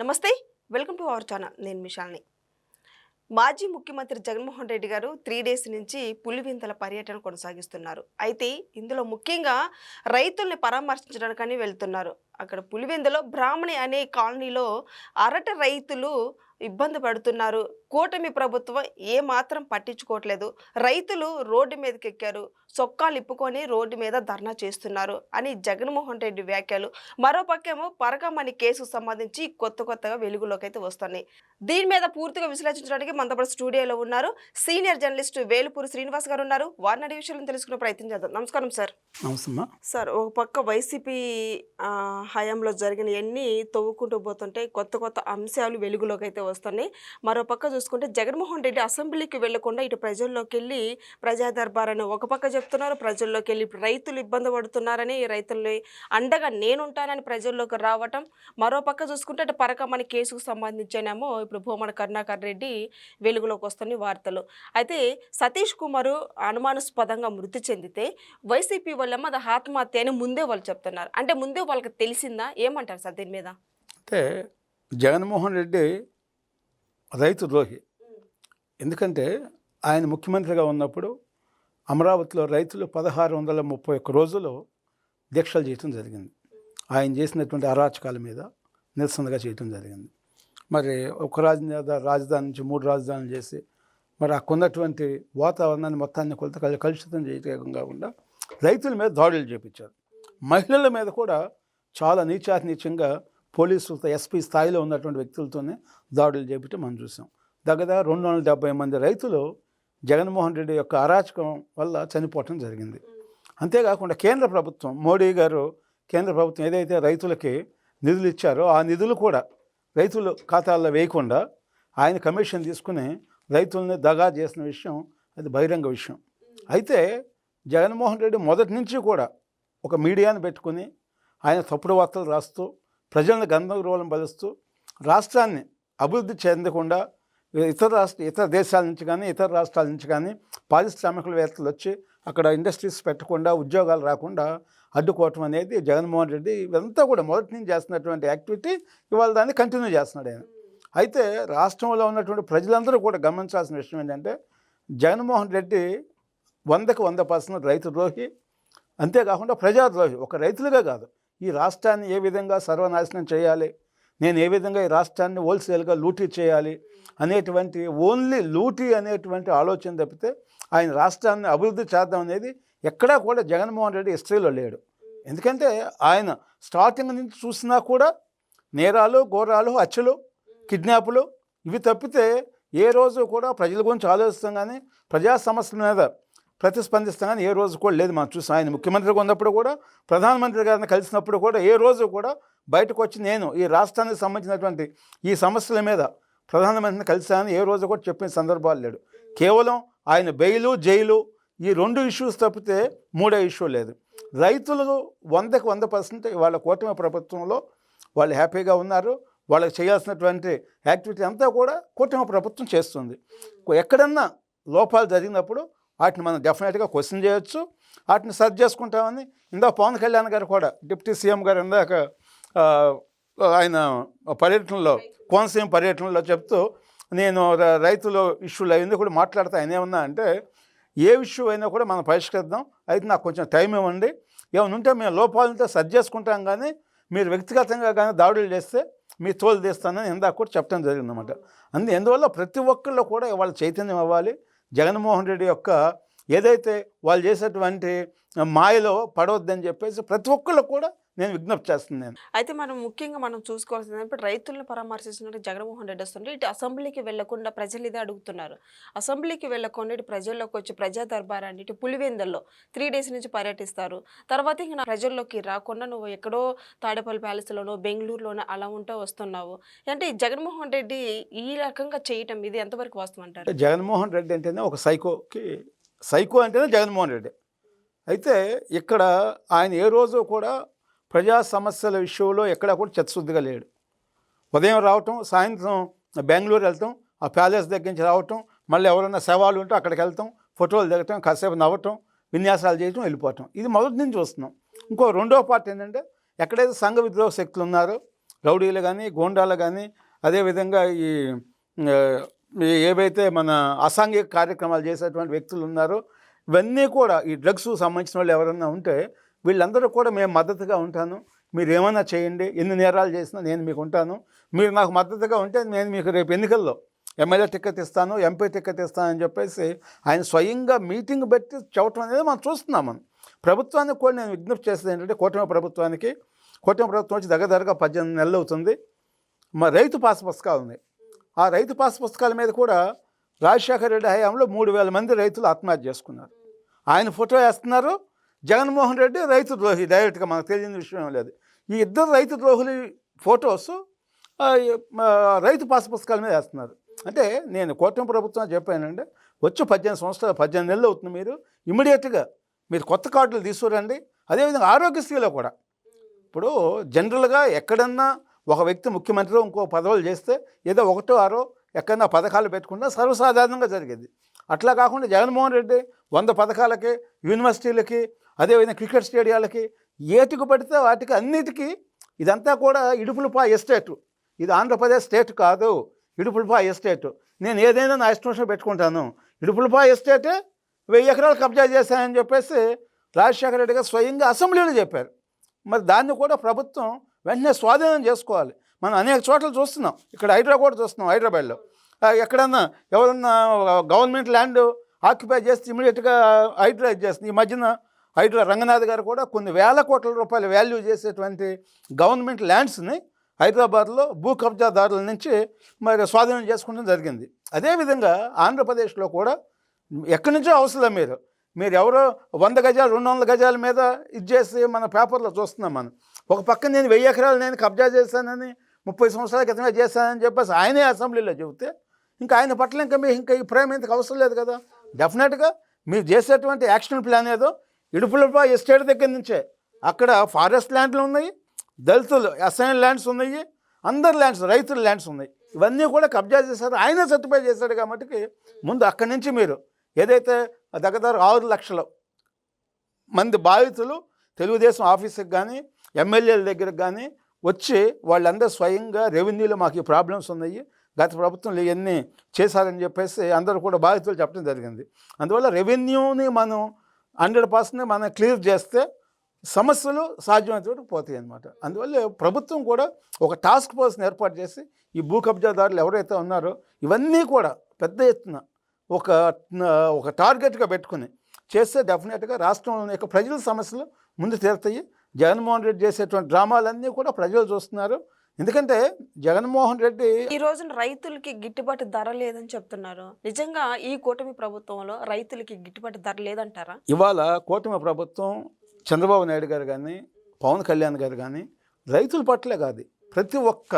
నమస్తే welcome to our channel. నేను మిషాల్ని. మాజీ ముఖ్యమంత్రి జగన్మోహన్ రెడ్డి గారు త్రీ డేస్ నుంచి పులివింతల పర్యటన కొనసాగిస్తున్నారు. అయితే ఇందులో ముఖ్యంగా రైతుల్ని పరామర్శించడానికని వెళ్తున్నారు. అక్కడ పులివెందులో బ్రాహ్మణి అనే కాలనీలో అరటి రైతులు ఇబ్బంది పడుతున్నారు. కూటమి ప్రభుత్వం ఏ మాత్రం పట్టించుకోవట్లేదు. రైతులు రోడ్డు మీదకి ఎక్కారు చొక్కాలు ఇప్పుకొని రోడ్డు మీద ధర్నా చేస్తున్నారు అని జగన్మోహన్ రెడ్డి వ్యాఖ్యలు. మరోపక్కేమో పరకమణి కేసుకు సంబంధించి కొత్త కొత్తగా వెలుగులోకి అయితే వస్తున్నాయి. దీని మీద పూర్తిగా విశ్లేషించడానికి మనతో స్టూడియోలో ఉన్నారు. సీనియర్ జర్నలిస్ట్ వేలుపూరి శ్రీనివాస్ గారు ఉన్నారు. వారిని అడిగే విషయాలను తెలుసుకునే ప్రయత్నం చేద్దాం. నమస్కారం సార్. అవసరమా సార్ ఒక పక్క వైసీపీ హయాంలో జరిగిన ఎన్ని తవ్వుకుంటూ పోతుంటే కొత్త కొత్త అంశాలు వెలుగులోకి అయితే వస్తున్నాయి. మరో పక్క చూసుకుంటే జగన్మోహన్ రెడ్డి అసెంబ్లీకి వెళ్ళకుండా ఇటు ప్రజల్లోకి వెళ్ళి ప్రజా దర్బార్ అని ఒక పక్క చెప్తున్నారు ప్రజల్లోకి వెళ్ళి రైతులు ఇబ్బంది పడుతున్నారని రైతుల్ని అండగా నేనుంటానని ప్రజల్లోకి రావటం. మరో పక్క చూసుకుంటే అటు పరకమని కేసుకు సంబంధించినేమో ఇప్పుడు భూమన కరుణాకర్ రెడ్డి వెలుగులోకి వస్తున్న వార్తలు. అయితే సతీష్ కుమార్ అనుమానాస్పదంగా మృతి చెందితే వైసీపీ వాళ్ళేమో అది ఆత్మహత్య అని ముందే వాళ్ళు చెప్తున్నారు. అంటే ముందే వాళ్ళకి తెలిసి తెలిసిందా? ఏమంటారు సార్ దీని మీద? అంటే జగన్మోహన్ రెడ్డి రైతు ద్రోహి. ఎందుకంటే ఆయన ముఖ్యమంత్రిగా ఉన్నప్పుడు అమరావతిలో రైతులు పదహారు వందల ముప్పై ఒక్క రోజులు దీక్షలు చేయటం జరిగింది. ఆయన చేసినటువంటి అరాచకాల మీద నిరసనగా చేయటం జరిగింది. మరి ఒక రాజధాని రాజధాని నుంచి మూడు రాజధానులు చేసి మరి అక్కడున్నటువంటి వాతావరణాన్ని మొత్తాన్ని కొలత కలుషితం చేయటం కాకుండా రైతుల మీద దాడులు చేపించారు. మహిళల మీద కూడా చాలా నీచాతి నీచంగా పోలీసులతో ఎస్పీ స్థాయిలో ఉన్నటువంటి వ్యక్తులతోనే దాడులు చేపట్టి మనం చూసాం. దగ్గర రెండు వందల డెబ్బై మంది రైతులు జగన్మోహన్ రెడ్డి యొక్క అరాచకం వల్ల చనిపోవటం జరిగింది. అంతేకాకుండా కేంద్ర ప్రభుత్వం మోడీ గారు కేంద్ర ప్రభుత్వం ఏదైతే రైతులకి నిధులు ఇచ్చారో ఆ నిధులు కూడా రైతుల ఖాతాల్లో వేయకుండా ఆయన కమిషన్ తీసుకుని రైతుల్ని దగా చేసిన విషయం అది బహిరంగ విషయం. అయితే జగన్మోహన్ రెడ్డి మొదటి నుంచి కూడా ఒక మీడియాను పెట్టుకుని ఆయన తప్పుడు వార్తలు రాస్తూ ప్రజలను గందరగోళం బలుస్తూ రాష్ట్రాన్ని అభివృద్ధి చెందకుండా ఇతర రాష్ట్ర ఇతర దేశాల నుంచి కానీ ఇతర రాష్ట్రాల నుంచి కానీ పారిశ్రామికవేత్తలు వచ్చి అక్కడ ఇండస్ట్రీస్ పెట్టకుండా ఉద్యోగాలు రాకుండా అడ్డుకోవటం అనేది జగన్మోహన్ రెడ్డి ఇదంతా కూడా మొదటి నుంచి చేస్తున్నటువంటి యాక్టివిటీ. ఇవాళ దాన్ని కంటిన్యూ చేస్తున్నాడు ఆయన. అయితే రాష్ట్రంలో ఉన్నటువంటి ప్రజలందరూ కూడా గమనించాల్సిన విషయం ఏంటంటే జగన్మోహన్ రెడ్డి వందకు వంద పర్సెంట్ రైతు ద్రోహి. అంతేకాకుండా ప్రజాద్రోహి. ఒక రైతులుగా కాదు. ఈ రాష్ట్రాన్ని ఏ విధంగా సర్వనాశనం చేయాలి? నేను ఏ విధంగా ఈ రాష్ట్రాన్ని హోల్సేల్గా లూటీ చేయాలి? అనేటువంటి ఓన్లీ లూటీ అనేటువంటి ఆలోచన తప్పితే ఆయన రాష్ట్రాన్ని అభివృద్ధి చేద్దాం అనేది ఎక్కడా కూడా జగన్మోహన్ రెడ్డి హిస్టరీలో లేడు. ఎందుకంటే ఆయన స్టార్టింగ్ నుంచి చూసినా కూడా నేరాలు ఘోరాలు హత్యలు కిడ్నాపులు ఇవి తప్పితే ఏ రోజు కూడా ప్రజల గురించి ఆలోచిస్తాం కానీ ప్రజా సమస్యల మీద ప్రతిస్పందిస్తానని ఏ రోజు కూడా లేదు మనం చూసాం ఆయన ముఖ్యమంత్రిగా ఉన్నప్పుడు కూడా ప్రధానమంత్రి గారిని కలిసినప్పుడు కూడా ఏ రోజు కూడా బయటకు వచ్చి నేను ఈ రాష్ట్రానికి సంబంధించినటువంటి ఈ సమస్యల మీద ప్రధానమంత్రిని కలిశానని ఏ రోజు కూడా చెప్పిన సందర్భాలు లేడు. కేవలం ఆయన బెయిలు జైలు ఈ రెండు ఇష్యూస్ తప్పితే మూడో ఇష్యూ లేదు. రైతులు వందకు వంద పర్సెంట్ వాళ్ళ కూటమి ప్రభుత్వంలో వాళ్ళు హ్యాపీగా ఉన్నారు. వాళ్ళకి చేయాల్సినటువంటి యాక్టివిటీ అంతా కూడా కూటమి ప్రభుత్వం చేస్తుంది. ఎక్కడన్నా లోపాలు జరిగినప్పుడు వాటిని మనం డెఫినెట్గా క్వశ్చన్ చేయొచ్చు. వాటిని సర్చ్ చేసుకుంటామని. ఇందాక పవన్ కళ్యాణ్ గారు కూడా డిప్యూటీ సీఎం గారు ఇందాక ఆయన పర్యటనలో కోనసీమ పర్యటనలో చెప్తూ నేను రైతులు రైతుల ఇష్యూలు అయింది కూడా మాట్లాడితే ఆయన ఏమన్నా అంటే ఏ ఇష్యూ అయినా కూడా మనం పరిష్కరిద్దాం. అయితే నాకు కొంచెం టైం ఇవ్వండి. ఏమైనా ఉంటే మేము లోపాలు సర్చ్ చేసుకుంటాం కానీ మీరు వ్యక్తిగతంగా కానీ దాడులు చేస్తే మీ తోలు తీస్తానని ఇందాక కూడా చెప్పడం జరిగిందన్నమాట. అందు ఎందువల్ల ప్రతి ఒక్కళ్ళు కూడా వాళ్ళ చైతన్యం అవ్వాలి. జగన్మోహన్ రెడ్డి యొక్క ఏదైతే వాళ్ళు చేసేటువంటి మాయలో పడవద్దని చెప్పేసి ప్రతి ఒక్కళ్ళు కూడా నేను విజ్ఞప్తి చేస్తున్నాను అయితే మనం ముఖ్యంగా మనం చూసుకోవాల్సింది ఇప్పుడు రైతులను పరామర్శిస్తున్నట్టు జగన్మోహన్ రెడ్డి వస్తుంటే ఇటు అసెంబ్లీకి వెళ్ళకుండా ప్రజలు ఇదే అడుగుతున్నారు. అసెంబ్లీకి వెళ్ళకుండా ఇటు ప్రజల్లోకి వచ్చి ప్రజా దర్బారాన్ని ఇటు పులివెందుల్లో త్రీ డేస్ నుంచి పర్యటిస్తారు. తర్వాత ఇంకా ప్రజల్లోకి రాకుండా నువ్వు ఎక్కడో తాడేపల్లి ప్యాలెస్లోనో బెంగళూరులోనో అలా ఉంటూ వస్తున్నావు. అంటే జగన్మోహన్ రెడ్డి ఈ రకంగా చేయటం ఇది ఎంతవరకు వాస్తవం అంటారు? జగన్మోహన్ రెడ్డి అంటేనే ఒక సైకోకి సైకో అంటేనే జగన్మోహన్ రెడ్డి. అయితే ఇక్కడ ఆయన ఏ రోజు కూడా ప్రజా సమస్యల విషయంలో ఎక్కడా కూడా చిత్తశుద్ధిగా లేడు. ఉదయం రావటం సాయంత్రం బెంగళూరు వెళ్తాం ఆ ప్యాలెస్ దగ్గర నుంచి రావటం మళ్ళీ ఎవరైనా శవాలు ఉంటే అక్కడికి వెళ్తాం ఫోటోలు దిగటం కాసేపు నవ్వటం విన్యాసాలు చేయటం వెళ్ళిపోవటం. ఇది మొదటి నుంచి చూస్తున్నాం. ఇంకో రెండో పార్ట్ ఏంటంటే ఎక్కడైతే సంఘ విద్రోహ శక్తులు ఉన్నారో రౌడీలు కానీ గోండాలు కానీ అదేవిధంగా ఈ ఏవైతే మన అసాంఘిక కార్యక్రమాలు చేసేటువంటి వ్యక్తులు ఉన్నారో ఇవన్నీ కూడా ఈ డ్రగ్స్ సంబంధించిన వాళ్ళు ఎవరైనా ఉంటే వీళ్ళందరూ కూడా మేము మద్దతుగా ఉంటాను. మీరు ఏమైనా చేయండి. ఎన్ని నేరాలు చేసినా నేను మీకు ఉంటాను. మీరు నాకు మద్దతుగా ఉంటే నేను మీకు రేపు ఎన్నికల్లో ఎమ్మెల్యే టికెట్ ఇస్తాను ఎంపీ టికెట్ ఇస్తాను అని చెప్పేసి ఆయన స్వయంగా మీటింగ్ పెట్టి చెప్పడం అనేది మనం చూస్తున్నాం మనం. ప్రభుత్వానికి కూడా నేను విజ్ఞప్తి చేసేది ఏంటంటే కూటమి ప్రభుత్వానికి కూటమి ప్రభుత్వం వచ్చి దగ్గర దగ్గరగా పద్దెనిమిది నెలలు అవుతుంది. మా రైతు పాస్ పుస్తకాలు ఉన్నాయి. ఆ రైతు పాస్ పుస్తకాల మీద కూడా రాజశేఖర రెడ్డి హయాంలో మూడు వేల మంది రైతులు ఆత్మహత్య చేసుకున్నారు. ఆయన ఫోటో వేస్తున్నారు. జగన్మోహన్ రెడ్డి రైతు ద్రోహి. డైరెక్ట్గా మనకు తెలియని విషయం లేదు. ఈ ఇద్దరు రైతు ద్రోహులు ఫొటోస్ రైతు పాస్ పుస్తకాల మీద వేస్తున్నారు. అంటే నేను కూటమి ప్రభుత్వం చెప్పానండి వచ్చి పద్దెనిమిది సంవత్సరాలు పద్దెనిమిది నెలలు అవుతుంది మీరు ఇమీడియట్గా మీరు కొత్త కార్డులు తీసుకురండి. అదేవిధంగా ఆరోగ్యశ్రీలో కూడా. ఇప్పుడు జనరల్గా ఎక్కడన్నా ఒక వ్యక్తి ముఖ్యమంత్రి ఇంకో పదవులు చేస్తే ఏదో ఒకటో ఆరో ఎక్కడన్నా పథకాలు పెట్టుకుంటే సర్వసాధారణంగా జరిగేది. అట్లా కాకుండా జగన్మోహన్ రెడ్డి వంద పథకాలకి యూనివర్సిటీలకి అదేవిధంగా క్రికెట్ స్టేడియాలకి ఏటికి పడితే వాటికి అన్నిటికీ ఇదంతా కూడా ఇడుపులపా ఎస్టేటు. ఇది ఆంధ్రప్రదేశ్ స్టేట్ కాదు. ఇడుపులపా ఎస్టేటు. నేను ఏదైనా నా ఇష్టం పెట్టుకుంటాను. ఇడుపులపా ఎస్టేటే వెయ్యి ఎకరాలు కబ్జా చేశానని చెప్పేసి రాజశేఖర రెడ్డి గారు స్వయంగా అసెంబ్లీలో చెప్పారు. మరి దాన్ని కూడా ప్రభుత్వం వెంటనే స్వాధీనం చేసుకోవాలి. మనం అనేక చోట్ల చూస్తున్నాం. ఇక్కడ హైదరాబాద్ కూడా చూస్తున్నాం హైదరాబాద్లో. ఎక్కడన్నా ఎవరన్నా గవర్నమెంట్ ల్యాండ్ ఆక్యుపై చేస్తే ఇమీడియట్గా హైడ్రైజ్ చేస్తుంది. ఈ మధ్యన హైడ్రా రంగనాథ్ గారు కూడా కొన్ని వేల కోట్ల రూపాయల వాల్యూ చేసేటువంటి గవర్నమెంట్ ల్యాండ్స్ని హైదరాబాద్లో భూ కబ్జాదారుల నుంచి మరి స్వాధీనం చేసుకోవడం జరిగింది. అదేవిధంగా ఆంధ్రప్రదేశ్లో కూడా ఎక్కడి నుంచో అవసరం మీరు మీరు ఎవరో వంద గజాలు రెండు వందల గజాల మీద ఇది చేసి మన పేపర్లో చూస్తున్నాం మనం. ఒక పక్క నేను వెయ్యి ఎకరాలు నేను కబ్జా చేశానని ముప్పై సంవత్సరాల క్రితమే చేశానని చెప్పేసి ఆయనే అసెంబ్లీలో చెబితే ఇంకా ఆయన పట్ల ఇంకా మీ ఇంకా ఈ ప్రేమ ఇంతకు అవసరం లేదు కదా? డెఫినెట్గా మీరు చేసేటువంటి యాక్షన్ ప్లాన్ ఏదో ఇడుపులపా ఎస్టేట్ దగ్గర నుంచే. అక్కడ ఫారెస్ట్ ల్యాండ్లు ఉన్నాయి దళితులు అసైన్ ల్యాండ్స్ ఉన్నాయి అందరు ల్యాండ్స్ రైతుల ల్యాండ్స్ ఉన్నాయి. ఇవన్నీ కూడా కబ్జా చేశారు. ఆయన సర్టిఫై చేశాడు కాబట్టి ముందు అక్కడి నుంచి మీరు ఏదైతే దగ్గర ఆరు లక్షలు మంది బాధితులు తెలుగుదేశం ఆఫీస్కి కానీ ఎమ్మెల్యేల దగ్గరకు కానీ వచ్చి వాళ్ళందరూ స్వయంగా రెవెన్యూలో మాకు ప్రాబ్లమ్స్ ఉన్నాయి గత ప్రభుత్వంలో ఇవన్నీ చేశారని చెప్పేసి అందరూ కూడా బాధితులు చెప్పడం జరిగింది. అందువల్ల రెవెన్యూని మనం హండ్రెడ్ పర్సెంట్ మనం క్లియర్ చేస్తే సమస్యలు సాధ్యమైనటువంటి పోతాయి అన్నమాట. అందువల్ల ప్రభుత్వం కూడా ఒక టాస్క్ ఫోర్స్ని ఏర్పాటు చేసి ఈ భూ కబ్జాదారులు ఎవరైతే ఉన్నారో ఇవన్నీ కూడా పెద్ద ఎత్తున ఒక ఒక టార్గెట్గా పెట్టుకుని చేస్తే డెఫినెట్గా రాష్ట్రంలో యొక్క ప్రజల సమస్యలు ముందు తీరుతాయి. జగన్మోహన్ రెడ్డి చేసేటువంటి డ్రామాలన్నీ కూడా ప్రజలు చూస్తున్నారు. ఎందుకంటే జగన్మోహన్ రెడ్డి ఈ రోజున రైతులకి గిట్టుబాటు ధర లేదని చెప్తున్నారు. నిజంగా ఈ కూటమి ప్రభుత్వంలో రైతులకి గిట్టుబాటు ధర లేదంటారా? ఇవాళ కూటమి ప్రభుత్వం చంద్రబాబు నాయుడు గారు కానీ పవన్ కళ్యాణ్ గారు కానీ రైతుల పట్లే కాదు. ప్రతి ఒక్క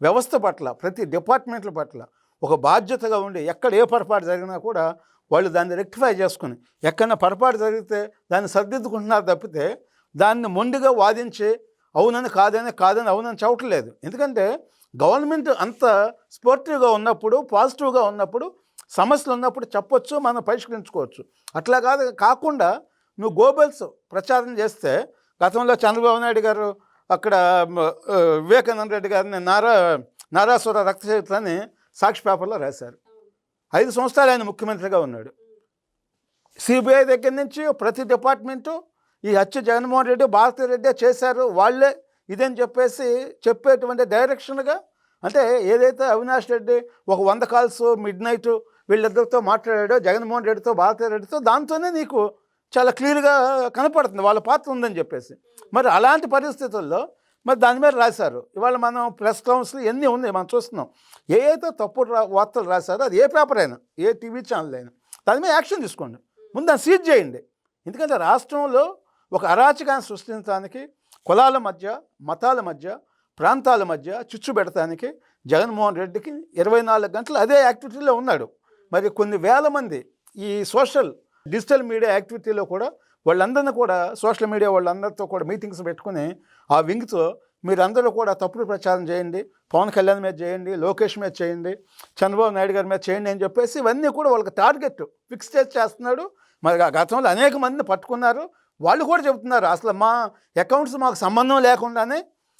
వ్యవస్థ పట్ల ప్రతి డిపార్ట్మెంట్ల పట్ల ఒక బాధ్యతగా ఉండి ఎక్కడ ఏ పొరపాటు జరిగినా కూడా వాళ్ళు దాన్ని రెక్టిఫై చేసుకుని ఎక్కడైనా పొరపాటు జరిగితే దాన్ని సర్దిద్దుకుంటున్నారు తప్పితే దాన్ని మొండిగా వాదించి అవునని కాదని కాదని అవునని చెప్పట్లేదు. ఎందుకంటే గవర్నమెంట్ అంత స్పోర్టివ్గా ఉన్నప్పుడు పాజిటివ్గా ఉన్నప్పుడు సమస్యలు ఉన్నప్పుడు చెప్పొచ్చు మనం పరిష్కరించుకోవచ్చు. అట్లా కాదు కాకుండా నువ్వు గోబెల్స్ ప్రచారం చేస్తే గతంలో చంద్రబాబు నాయుడు గారు అక్కడ వివేకానంద రెడ్డి గారిని నారా నారాసుర అని సాక్షి పేపర్లో రాశారు. ఐదు సంవత్సరాలు ఆయన ముఖ్యమంత్రిగా ఉన్నాడు. సిబిఐ దగ్గర నుంచి ప్రతి డిపార్ట్మెంటు ఈ హత్య జగన్మోహన్ రెడ్డి భారతీ రెడ్డి చేశారు వాళ్ళే. ఇదని చెప్పేసి చెప్పేటువంటి డైరెక్షన్గా అంటే ఏదైతే అవినాష్ రెడ్డి ఒక వంద కాల్స్ మిడ్ నైట్ వీళ్ళిద్దరితో మాట్లాడాడో జగన్మోహన్ రెడ్డితో భారతీ రెడ్డితో దాంతోనే నీకు చాలా క్లియర్గా కనపడుతుంది. వాళ్ళ పాత్ర ఉందని చెప్పేసి. మరి అలాంటి పరిస్థితుల్లో మరి దాని మీద రాశారు. ఇవాళ మనం ప్రెస్ కౌన్సిల్ ఎన్ని ఉన్నాయి మనం చూస్తున్నాం. ఏ అయితే తప్పుడు వార్తలు రాశారో అది ఏ పేపర్ అయినా ఏ టీవీ ఛానల్ అయినా దాని మీద యాక్షన్ తీసుకోండి. ముందు దాన్ని సీజ్ చేయండి. ఎందుకంటే రాష్ట్రంలో ఒక అరాచకాన్ని సృష్టించడానికి కులాల మధ్య మతాల మధ్య ప్రాంతాల మధ్య చిచ్చు పెడతానికి జగన్మోహన్ రెడ్డికి ఇరవై నాలుగు గంటలు అదే యాక్టివిటీలో ఉన్నాడు. మరి కొన్ని వేల మంది ఈ సోషల్ డిజిటల్ మీడియా యాక్టివిటీలో కూడా వాళ్ళందరినీ కూడా సోషల్ మీడియా వాళ్ళందరితో కూడా మీటింగ్స్ పెట్టుకుని ఆ వింగ్తో మీరందరూ కూడా తప్పుడు ప్రచారం చేయండి పవన్ కళ్యాణ్ మీద చేయండి లోకేష్ మీద చేయండి చంద్రబాబు నాయుడు గారి మీద చేయండి అని చెప్పేసి ఇవన్నీ కూడా వాళ్ళకి టార్గెట్ ఫిక్స్ చేసి చేస్తున్నాడు. మరి ఆ గతంలో అనేక మందిని పట్టుకున్నారు. వాళ్ళు కూడా చెబుతున్నారు అసలు మా అకౌంట్స్ మాకు సంబంధం లేకుండానే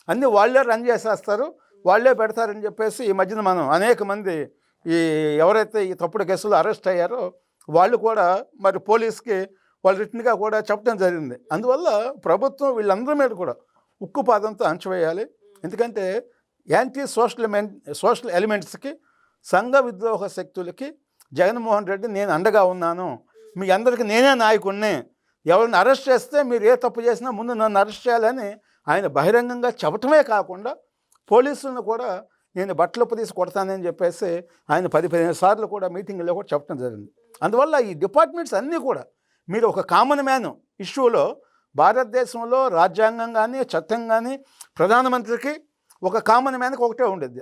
అన్నీ వాళ్ళే రన్ చేసేస్తారు వాళ్ళే పెడతారని చెప్పేసి ఈ మధ్యన మనం అనేక మంది ఈ ఎవరైతే ఈ తప్పుడు కేసులు అరెస్ట్ అయ్యారో వాళ్ళు కూడా మరి పోలీస్కి వాళ్ళు రిటర్న్గా కూడా చెప్పడం జరిగింది. అందువల్ల ప్రభుత్వం వీళ్ళందరి మీద కూడా ఉక్కు పాదంతో అంచవేయాలి. ఎందుకంటే యాంటీ సోషల్ ఎలిమెంట్ సోషల్ ఎలిమెంట్స్కి సంఘ విద్రోహ శక్తులకి జగన్మోహన్ రెడ్డి నేను అండగా ఉన్నాను. మీ అందరికీ నేనే నాయకుడిని. ఎవరిని అరెస్ట్ చేస్తే మీరు ఏ తప్పు చేసినా ముందు నన్ను అరెస్ట్ చేయాలని ఆయన బహిరంగంగా చెప్పటమే కాకుండా పోలీసులను కూడా నేను బట్టలు తీసి కొడతానని చెప్పేసి ఆయన పది పదిహేను సార్లు కూడా మీటింగ్లో కూడా చెప్పడం జరిగింది. అందువల్ల ఈ డిపార్ట్మెంట్స్ అన్నీ కూడా మీరు ఒక కామన్ మ్యాన్ ఇష్యూలో భారతదేశంలో రాజ్యాంగం కానీ చట్టం కానీ ప్రధానమంత్రికి ఒక కామన్ మ్యాన్కి ఒకటే ఉండేది.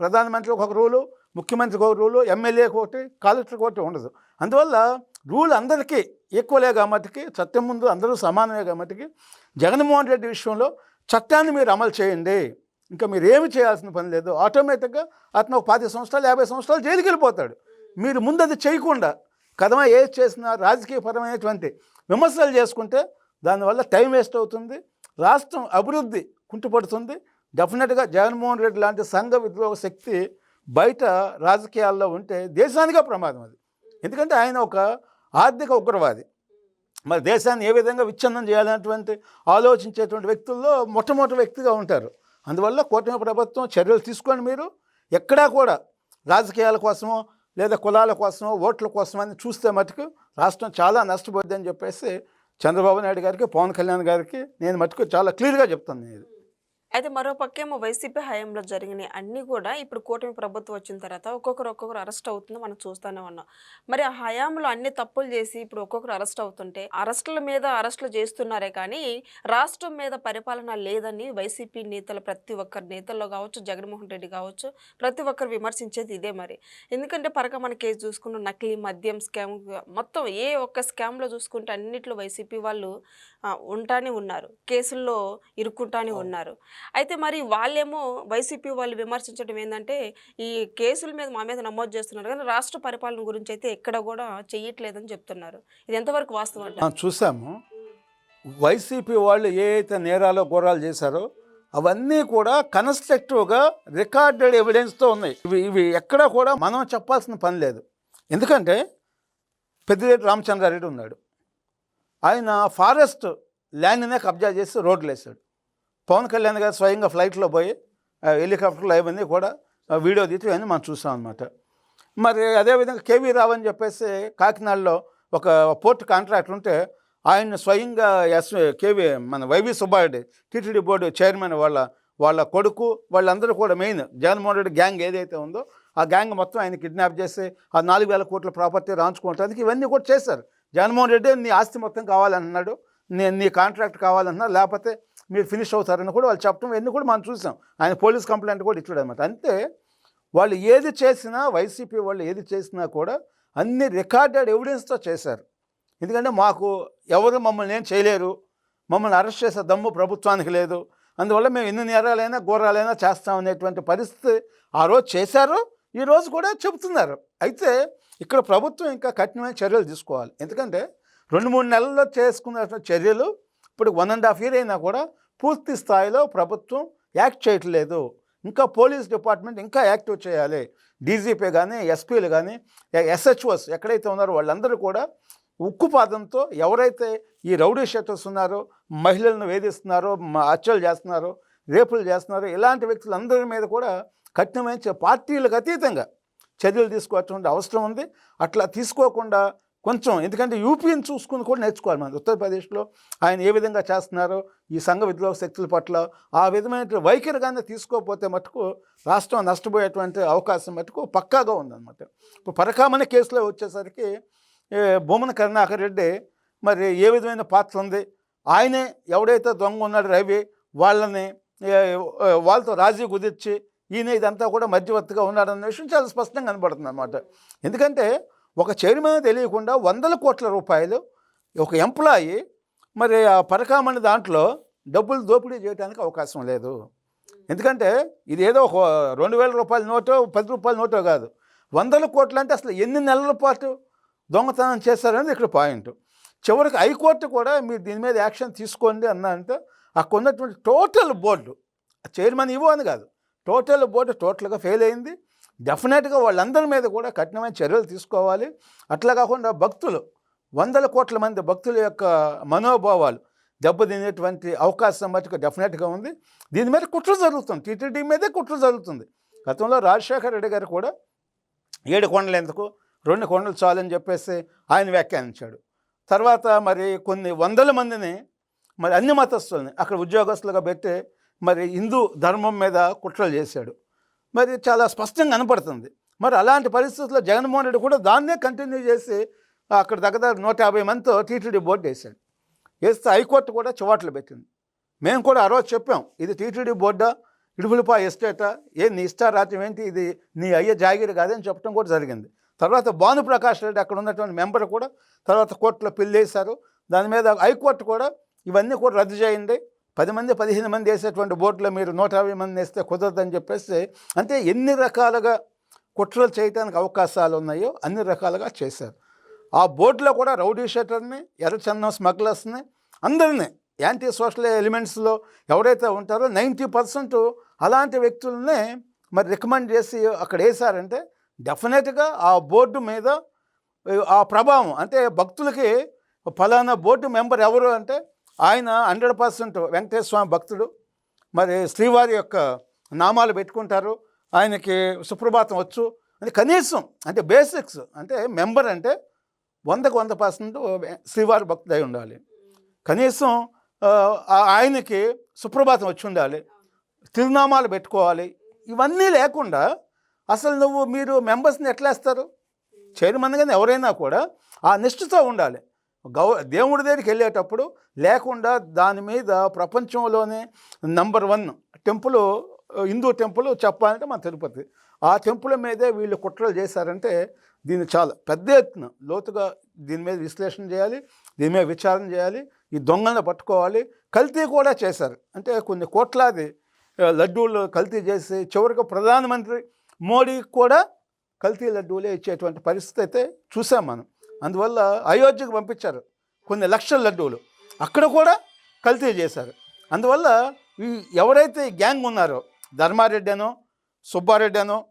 ప్రధానమంత్రికి ఒక రూలు ముఖ్యమంత్రికి ఒక రూలు ఎమ్మెల్యేకి ఒకటి కలెక్టర్కి ఒకటి ఉండదు. అందువల్ల రూల్ అందరికీ ఈక్వలే కాబట్టి చట్టం ముందు అందరూ సమానమే కాబట్టి జగన్మోహన్ రెడ్డి విషయంలో చట్టాన్ని మీరు అమలు చేయండి. ఇంకా మీరు ఏమి చేయాల్సిన పని లేదు. ఆటోమేటిక్గా అతను ఒక పది సంవత్సరాలు యాభై సంవత్సరాలు జైలుకి వెళ్ళిపోతాడు. మీరు ముందు అది చేయకుండా కథమ ఏది చేసినా రాజకీయపరమైనటువంటి విమర్శలు చేసుకుంటే దానివల్ల టైం వేస్ట్ అవుతుంది. రాష్ట్రం అభివృద్ధి కుంటుపడుతుంది. డెఫినెట్గా జగన్మోహన్ రెడ్డి లాంటి సంఘ విద్రోహ శక్తి బయట రాజకీయాల్లో ఉంటే దేశానికే ప్రమాదం అది. ఎందుకంటే ఆయన ఒక ఆర్థిక ఉగ్రవాది. మరి దేశాన్ని ఏ విధంగా విచ్ఛిన్నం చేయాలన్నటువంటి ఆలోచించేటువంటి వ్యక్తుల్లో మొట్టమొదటి వ్యక్తిగా ఉంటారు. అందువల్ల కూటమి ప్రభుత్వం చర్యలు తీసుకోండి మీరు. ఎక్కడా కూడా రాజకీయాల కోసమో లేదా కులాల కోసమో ఓట్ల కోసమో అని చూస్తే మటుకు రాష్ట్రం చాలా నష్టపోద్ది అని చెప్పేసి చంద్రబాబు నాయుడు గారికి పవన్ కళ్యాణ్ గారికి నేను మటుకు చాలా క్లియర్గా చెప్తాను నేను. అయితే మరో పక్కేమో వైసీపీ హయాంలో జరిగినాయి. అన్నీ కూడా ఇప్పుడు కూటమి ప్రభుత్వం వచ్చిన తర్వాత ఒక్కొక్కరు ఒక్కొక్కరు అరెస్ట్ అవుతుంది మనం చూస్తూనే ఉన్నాం. మరి ఆ హయాంలో అన్ని తప్పులు చేసి ఇప్పుడు ఒక్కొక్కరు అరెస్ట్ అవుతుంటే అరెస్టుల మీద అరెస్టులు చేస్తున్నారే కానీ రాష్ట్రం మీద పరిపాలన లేదని వైసీపీ నేతలు ప్రతి ఒక్కరి నేతల్లో కావచ్చు జగన్మోహన్ రెడ్డి కావచ్చు ప్రతి ఒక్కరు విమర్శించేది ఇదే మరి. ఎందుకంటే పరకమణ కేసు చూసుకున్న నకిలీ మద్యం స్కామ్ మొత్తం ఏ ఒక్క స్కామ్లో చూసుకుంటే అన్నిట్లో వైసీపీ వాళ్ళు ఉంటానే ఉన్నారు. కేసుల్లో ఇరుక్కుంటానే ఉన్నారు. అయితే మరి వాళ్ళేమో వైసీపీ వాళ్ళు విమర్శించడం ఏంటంటే ఈ కేసుల మీద మా మీద నమోదు చేస్తున్నారు. కానీ రాష్ట్ర పరిపాలన గురించి అయితే ఎక్కడ కూడా చెయ్యట్లేదని చెప్తున్నారు. ఇది ఎంతవరకు వాస్తవం మనం చూసాము. వైసీపీ వాళ్ళు ఏ అయితే నేరాలు ఘోరాలు చేశారో అవన్నీ కూడా కన్స్ట్రక్టివ్గా రికార్డెడ్ ఎవిడెన్స్తో ఉన్నాయి. ఇవి ఇవి ఎక్కడ కూడా మనం చెప్పాల్సిన పని లేదు. ఎందుకంటే పెద్దిరెడ్డి రామచంద్రారెడ్డి ఉన్నాడు. ఆయన ఫారెస్ట్ ల్యాండ్నే కబ్జా చేసి రోడ్లు వేసాడు పవన్ కళ్యాణ్ గారు స్వయంగా ఫ్లైట్లో పోయి హెలికాప్టర్లో అవన్నీ కూడా వీడియో తీసి అని మనం చూసాం అనమాట మరి అదేవిధంగా కేవీ రావు అని చెప్పేసి కాకినాడలో ఒక పోర్ట్ కాంట్రాక్ట్ ఉంటే ఆయన స్వయంగా ఎస్ కేవీ మన YV Subbareddy TTD board chairman వాళ్ళ వాళ్ళ కొడుకు వాళ్ళందరూ కూడా మెయిన్ జగన్మోహన్ రెడ్డి గ్యాంగ్ ఏదైతే ఉందో ఆ గ్యాంగ్ మొత్తం ఆయన కిడ్నాప్ చేసి ఆ నాలుగు వేల కోట్ల ప్రాపర్టీ రాంచుకోవటానికి ఇవన్నీ కూడా చేశారు. జగన్మోహన్ రెడ్డి నీ ఆస్తి మొత్తం కావాలన్నాడు నేను నీ కాంట్రాక్ట్ కావాలన్నా లేకపోతే మీరు ఫినిష్ అవుతారని కూడా వాళ్ళు చెప్పడం ఇవన్నీ కూడా మనం చూసాం. ఆయన పోలీస్ కంప్లైంట్ కూడా ఇచ్చాడు అనమాట అంతే వాళ్ళు ఏది చేసినా వైసీపీ వాళ్ళు ఏది చేసినా కూడా అన్ని రికార్డెడ్ ఎవిడెన్స్తో చేశారు. ఎందుకంటే మాకు ఎవరు మమ్మల్ని ఏం చేయలేరు. మమ్మల్ని అరెస్ట్ చేసే దమ్ము ప్రభుత్వానికి లేదు. అందువల్ల మేము ఎన్ని నేరాలైనా ఘోరాలైనా చేస్తాం అనేటువంటి పరిస్థితి ఆ రోజు చేశారు. ఈ రోజు కూడా చెబుతున్నారు. అయితే ఇక్కడ ప్రభుత్వం ఇంకా కఠినమైన చర్యలు తీసుకోవాలి. ఎందుకంటే రెండు మూడు నెలల్లో చేసుకున్న చర్యలు ఇప్పుడు వన్ అండ్ హాఫ్ ఇయర్ అయినా కూడా పూర్తి స్థాయిలో ప్రభుత్వం యాక్ట్ చేయట్లేదు. ఇంకా పోలీస్ డిపార్ట్మెంట్ ఇంకా యాక్టివ్ చేయాలి. డీజీపీ కానీ ఎస్పీలు కానీ ఎస్హెచ్ఓస్ ఎక్కడైతే ఉన్నారో వాళ్ళందరూ కూడా ఉక్కుపాదంతో ఎవరైతే ఈ రౌడీ షెటర్స్ ఉన్నారో మహిళలను వేధిస్తున్నారో హత్యలు చేస్తున్నారో రేపులు చేస్తున్నారో ఇలాంటి వ్యక్తులందరి మీద కూడా కఠినమైన పార్టీలకు అతీతంగా చర్యలు తీసుకోవాల్సిన అవసరం ఉంది. అట్లా తీసుకోకుండా కొంచెం ఎందుకంటే యూపీని చూసుకుని కూడా నేర్చుకోవాలి మన. ఉత్తరప్రదేశ్లో ఆయన ఏ విధంగా చేస్తున్నారో ఈ సంఘ విద్రోహ శక్తుల పట్ల ఆ విధమైన వైఖరి కానీ తీసుకోకపోతే మటుకు రాష్ట్రం నష్టపోయేటువంటి అవకాశం మటుకు పక్కాగా ఉందన్నమాట. ఇప్పుడు పరకామణి కేసులో వచ్చేసరికి బొమ్మన భూమన కరుణాకర్ రెడ్డి మరి ఏ విధమైన పాత్ర ఉంది? ఆయనే ఎవడైతే దొంగ ఉన్నాడు రవి వాళ్ళని వాళ్ళతో రాజీ కుదిర్చి ఈయన ఇదంతా కూడా మధ్యవర్తిగా ఉన్నాడన్న విషయం చాలా స్పష్టంగా కనబడుతుంది అనమాట ఎందుకంటే ఒక చైర్మన్ తెలియకుండా వందల కోట్ల రూపాయలు ఒక ఎంప్లాయీ మరి ఆ పరకామణి దాంట్లో డబ్బులు దోపిడీ చేయడానికి అవకాశం లేదు. ఎందుకంటే ఇది ఏదో ఒక రెండు వేల రూపాయల నోటో పది రూపాయల నోటో కాదు. వందల కోట్లు అంటే అసలు ఎన్ని నెలల పాటు దొంగతనం చేశారనేది ఇక్కడ పాయింట్. చివరికి హైకోర్టు కూడా మీరు దీని మీద యాక్షన్ తీసుకోండి అన్నంటే అక్కడ ఉన్నటువంటి టోటల్ బోర్డు చైర్మన్ ఇవ్వు అని కాదు. టోటల్ బోర్డు టోటల్గా ఫెయిల్ అయింది. డెఫినెట్గా వాళ్ళందరి మీద కూడా కఠినమైన చర్యలు తీసుకోవాలి. అట్లా కాకుండా భక్తులు వందల కోట్ల మంది భక్తుల యొక్క మనోభావాలు దెబ్బతినేటువంటి అవకాశం మటుకు డెఫినెట్గా ఉంది. దీని మీద కుట్ర జరుగుతుంది. టీటీడీ మీదే కుట్ర జరుగుతుంది. గతంలో రాజశేఖర రెడ్డి గారు కూడా ఏడు కొండలు ఎందుకు రెండు కొండలు చాలని చెప్పేసి ఆయన వ్యాఖ్యానించాడు. తర్వాత మరి కొన్ని వందల మందిని మరి అన్ని మతస్థుల్ని అక్కడ ఉద్యోగస్తులుగా పెట్టి మరి హిందూ ధర్మం మీద కుట్రలు చేశాడు. మరి చాలా స్పష్టంగా కనపడుతుంది. మరి అలాంటి పరిస్థితుల్లో జగన్మోహన్ రెడ్డి కూడా దాన్నే కంటిన్యూ చేసి అక్కడ దగ్గర నూట యాభై మందితో టీటీడీ బోర్డు వేశాడు. వేస్తే హైకోర్టు కూడా చివాట్లు పెట్టింది. మేము కూడా ఆ రోజు చెప్పాం ఇది టీటీడీ బోర్డా ఇడుపులపా ఎస్టేటా ఏ నీ ఇష్టారాజ్యం ఏంటి ఇది నీ అయ్యే జాగిరి కాదని చెప్పడం కూడా జరిగింది. తర్వాత భానుప్రకాష్ రెడ్డి అక్కడ ఉన్నటువంటి మెంబర్ కూడా తర్వాత కోర్టులో పిల్లేశారు. దాని మీద హైకోర్టు కూడా ఇవన్నీ కూడా రద్దు చేయండి పది మంది పదిహేను మంది వేసేటువంటి బోర్డులో మీరు నూట యాభై మంది వేస్తే కుదరదని చెప్పేసి అంటే ఎన్ని రకాలుగా కుట్రలు చేయడానికి అవకాశాలు ఉన్నాయో అన్ని రకాలుగా చేశారు. ఆ బోర్డులో కూడా రౌడీ షెటర్ని ఎర్రచందనం స్మగ్లర్స్ని అందరినీ యాంటీ సోషల్ ఎలిమెంట్స్లో ఎవరైతే ఉంటారో నైంటీ పర్సెంట్ అలాంటి వ్యక్తులనే మరి రికమెండ్ చేసి అక్కడ వేశారంటే డెఫినెట్గా ఆ బోర్డు మీద ఆ ప్రభావం అంటే భక్తులకి ఫలానా బోర్డు మెంబర్ ఎవరు అంటే ఆయన హండ్రెడ్ పర్సెంట్ వెంకటేశ్వర స్వామి భక్తుడు. మరి శ్రీవారి యొక్క నామాలు పెట్టుకుంటారు. ఆయనకి సుప్రభాతం వచ్చు. అంటే కనీసం అంటే బేసిక్స్ అంటే మెంబర్ అంటే వందకు వంద పర్సెంట్ శ్రీవారి భక్తుడై ఉండాలి. కనీసం ఆయనకి సుప్రభాతం వచ్చి ఉండాలి. తిరునామాలు పెట్టుకోవాలి. ఇవన్నీ లేకుండా అసలు నువ్వు మీరు మెంబర్స్ని ఎట్లా వేస్తారు చైర్మన్ కానీ ఎవరైనా కూడా ఆ నిష్ఠతో ఉండాలి. గౌ దేవుడి దగ్గరికి వెళ్ళేటప్పుడు లేకుండా దాని మీద ప్రపంచంలోనే number one temple Hindu temple చెప్పాలంటే మన తిరుపతి. ఆ టెంపుల్ మీదే వీళ్ళు కుట్రలు చేశారంటే దీన్ని చాలా. పెద్ద ఎత్తున లోతుగా దీని మీద విశ్లేషణ చేయాలి దీని మీద విచారణ చేయాలి ఈ దొంగలను పట్టుకోవాలి. కల్తీ కూడా చేశారు. అంటే కొన్ని కోట్లాది లడ్డూలు కల్తీ చేసి చివరికి ప్రధానమంత్రి మోడీకి కూడా కల్తీ లడ్డూలే ఇచ్చేటువంటి పరిస్థితి అయితే చూసాం మనం. అందువల్ల అయోధ్యకు పంపించారు కొన్ని లక్షల లడ్డూలు. అక్కడ కూడా కల్తీ చేశారు. అందువల్ల ఎవరైతే ఈ గ్యాంగ్ ఉన్నారో ధర్మారెడ్డి అనో సుబ్బారెడ్డి అనో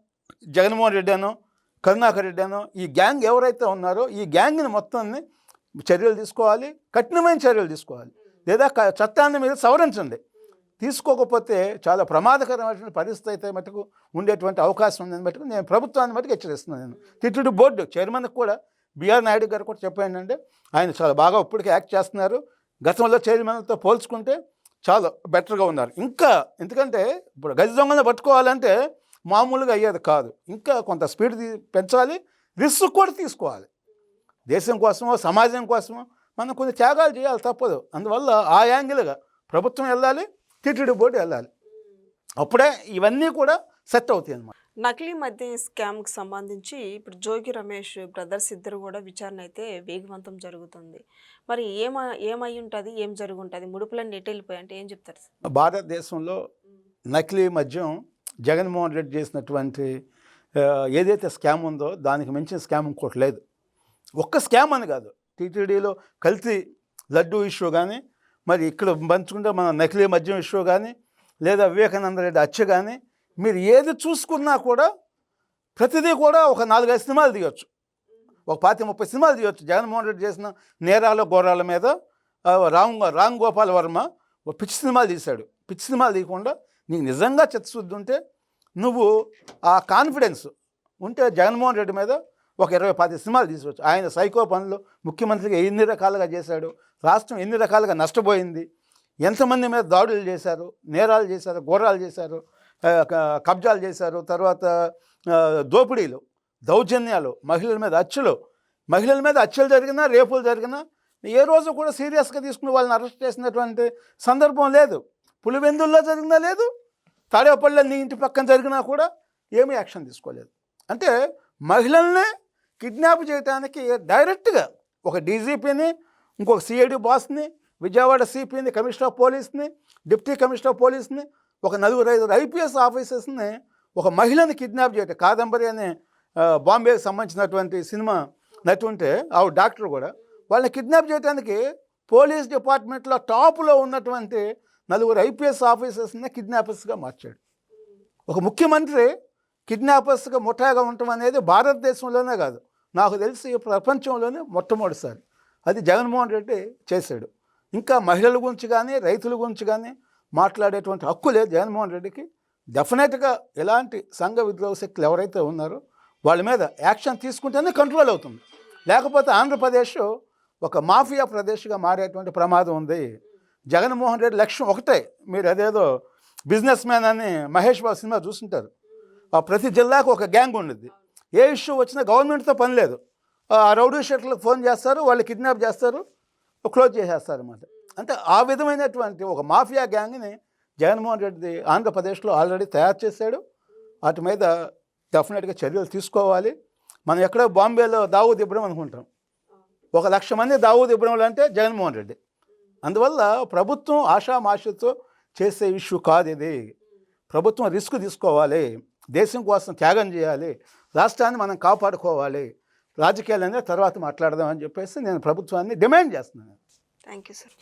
జగన్మోహన్ రెడ్డి అనో కరుణాకర్ రెడ్డి అనో ఈ గ్యాంగ్ ఎవరైతే ఉన్నారో ఈ గ్యాంగ్ని మొత్తాన్ని చర్యలు తీసుకోవాలి కఠినమైన చర్యలు తీసుకోవాలి. లేదా క- చట్టాన్ని మీద సవరించండి. తీసుకోకపోతే చాలా ప్రమాదకరమైన పరిస్థితి అయితే మటుకు ఉండేటువంటి అవకాశం ఉందని మటుకు నేను ప్రభుత్వాన్ని మటుకు హెచ్చరిస్తున్నాను నేను. తిట్టుడు బోర్డు చైర్మన్కి కూడా బిఆర్ నాయుడు గారు కూడా చెప్పానంటే ఆయన చాలా బాగా ఇప్పటికీ యాక్ట్ చేస్తున్నారు. గతంలో చైర్మన్తో పోల్చుకుంటే చాలా బెటర్గా ఉన్నారు. ఇంకా ఎందుకంటే ఇప్పుడు గజ దొంగలను పట్టుకోవాలంటే మామూలుగా అయ్యేది కాదు. ఇంకా కొంత స్పీడ్ పెంచాలి రిస్క్ కూడా తీసుకోవాలి. దేశం కోసమో సమాజం కోసమో మనం కొన్ని త్యాగాలు చేయాలి తప్పదు. అందువల్ల ఆ యాంగిల్గా ప్రభుత్వం వెళ్ళాలి టీటీడీ బోర్డు వెళ్ళాలి. అప్పుడే ఇవన్నీ కూడా సెట్ అవుతాయి అన్నమాట. నకిలీ మద్యం స్కామ్కి సంబంధించి ఇప్పుడు జోగి రమేష్ బ్రదర్స్ ఇద్దరు కూడా విచారణ అయితే వేగవంతం జరుగుతుంది. మరి ఏమ ఏమై ఉంటుంది ఏం జరిగి ఉంటుంది ముడుపులన్నీ ఎటు అంటే ఏం చెప్తారు సార్? భారతదేశంలో నకిలీ మద్యం జగన్మోహన్ రెడ్డి చేసినటువంటి ఏదైతే స్కామ్ ఉందో దానికి మించిన స్కామ్ ఇంకోటి లేదు. ఒక్క స్కామ్ అని కాదు. టీటీడీలో కల్తీ లడ్డు ఇష్యూ కానీ మరి ఇక్కడ పంచుకుంటే మన నకిలీ మద్యం ఇష్యూ కానీ లేదా వివేకానంద రెడ్డి హత్య కానీ మీరు ఏది చూసుకున్నా కూడా ప్రతిదీ కూడా ఒక నాలుగైదు సినిమాలు తీయొచ్చు. ఒక పాతి ముప్పై సినిమాలు తీయొచ్చు. జగన్మోహన్ రెడ్డి చేసిన నేరాల ఘోరాల మీద రామ్ రామ్ గోపాల్ వర్మ ఒక పిచ్చి సినిమాలు తీశాడు. పిచ్చి సినిమాలు తీయకుండా నీకు నిజంగా చిత్తశుద్ధి ఉంటే నువ్వు ఆ కాన్ఫిడెన్స్ ఉంటే జగన్మోహన్ రెడ్డి మీద ఒక ఇరవై పది సినిమాలు తీసుకోవచ్చు ఆయన సైకో పనులు ముఖ్యమంత్రిగా ఎన్ని రకాలుగా చేశాడు రాష్ట్రం ఎన్ని రకాలుగా నష్టపోయింది ఎంతమంది మీద దాడులు చేశారు నేరాలు చేశారు ఘోరాలు చేశారు కబ్జాలు చేశారు. తర్వాత దోపిడీలు దౌర్జన్యాలు మహిళల మీద హత్యలు. మహిళల మీద హత్యలు జరిగినా రేపులు జరిగినా ఏ రోజు కూడా సీరియస్గా తీసుకుని వాళ్ళని అరెస్ట్ చేసినటువంటి సందర్భం లేదు. పులివెందుల్లో జరిగినా లేదు. తాడేపల్లి నీ ఇంటి పక్కన జరిగినా కూడా ఏమీ యాక్షన్ తీసుకోలేదు. అంటే మహిళల్నే కిడ్నాప్ చేయడానికి డైరెక్ట్గా ఒక డీజీపీని ఇంకొక సిఐడి బాస్ని విజయవాడ సిపిని కమిషనర్ ఆఫ్ పోలీస్ని డిప్టీ కమిషనర్ ఆఫ్ పోలీస్ని ఒక నలుగురు ఐదు ఐపీఎస్ ఆఫీసర్స్ని ఒక మహిళని కిడ్నాప్ చేయటం కాదంబరి అనే బాంబేకి సంబంధించినటువంటి సినిమా నటి ఉంటే ఆవిడ డాక్టర్ కూడా వాళ్ళని కిడ్నాప్ చేయడానికి పోలీస్ డిపార్ట్మెంట్లో టాప్లో ఉన్నటువంటి నలుగురు ఐపీఎస్ ఆఫీసర్స్ని కిడ్నాపర్స్గా మార్చాడు. ఒక ముఖ్యమంత్రి కిడ్నాపర్స్గా ముఠాగా ఉండటం అనేది భారతదేశంలోనే కాదు నాకు తెలిసి ప్రపంచంలోనే మొట్టమొదటిసారి. అది జగన్మోహన్ రెడ్డి చేశాడు. ఇంకా మహిళల గురించి కానీ రైతుల గురించి కానీ మాట్లాడేటువంటి హక్కు లేదు జగన్మోహన్ రెడ్డికి. డెఫినెట్గా ఎలాంటి సంఘ విద్రోహ శక్తులు ఎవరైతే ఉన్నారో వాళ్ళ మీద యాక్షన్ తీసుకుంటేనే కంట్రోల్ అవుతుంది. లేకపోతే ఆంధ్రప్రదేశ్ ఒక మాఫియా ప్రదేశ్గా మారేటువంటి ప్రమాదం ఉంది. జగన్మోహన్ రెడ్డి లక్ష్యం ఒకటే. మీరు అదేదో బిజినెస్ మ్యాన్ అని మహేష్ బాబు సినిమా చూస్తుంటారు. ఆ ప్రతి జిల్లాకు ఒక గ్యాంగ్ ఉండేది ఏ ఇష్యూ వచ్చినా గవర్నమెంట్తో పని లేదు. ఆ రౌడీ షెట్లకు ఫోన్ చేస్తారు వాళ్ళు కిడ్నాప్ చేస్తారు క్లోజ్ చేసేస్తారు అన్నమాట అంటే ఆ విధమైనటువంటి ఒక మాఫియా గ్యాంగ్ని జగన్మోహన్ రెడ్డి ఆంధ్రప్రదేశ్లో ఆల్రెడీ తయారు చేశాడు. వాటి మీద డెఫినెట్గా చర్యలు తీసుకోవాలి. మనం ఎక్కడో బాంబేలో దావూద్ ఇబ్రహం అనుకుంటాం. ఒక లక్ష మంది దావూద్ ఇబ్రహంలు అంటే జగన్మోహన్ రెడ్డి. అందువల్ల ప్రభుత్వం ఆషామాషతో చేసే ఇష్యూ కాదు ఇది. ప్రభుత్వం రిస్క్ తీసుకోవాలి. దేశం కోసం త్యాగం చేయాలి. రాష్ట్రాన్ని మనం కాపాడుకోవాలి. రాజకీయాలనే తర్వాత మాట్లాడదాం అని చెప్పేసి నేను ప్రభుత్వాన్ని డిమాండ్ చేస్తున్నాను. Thank you sir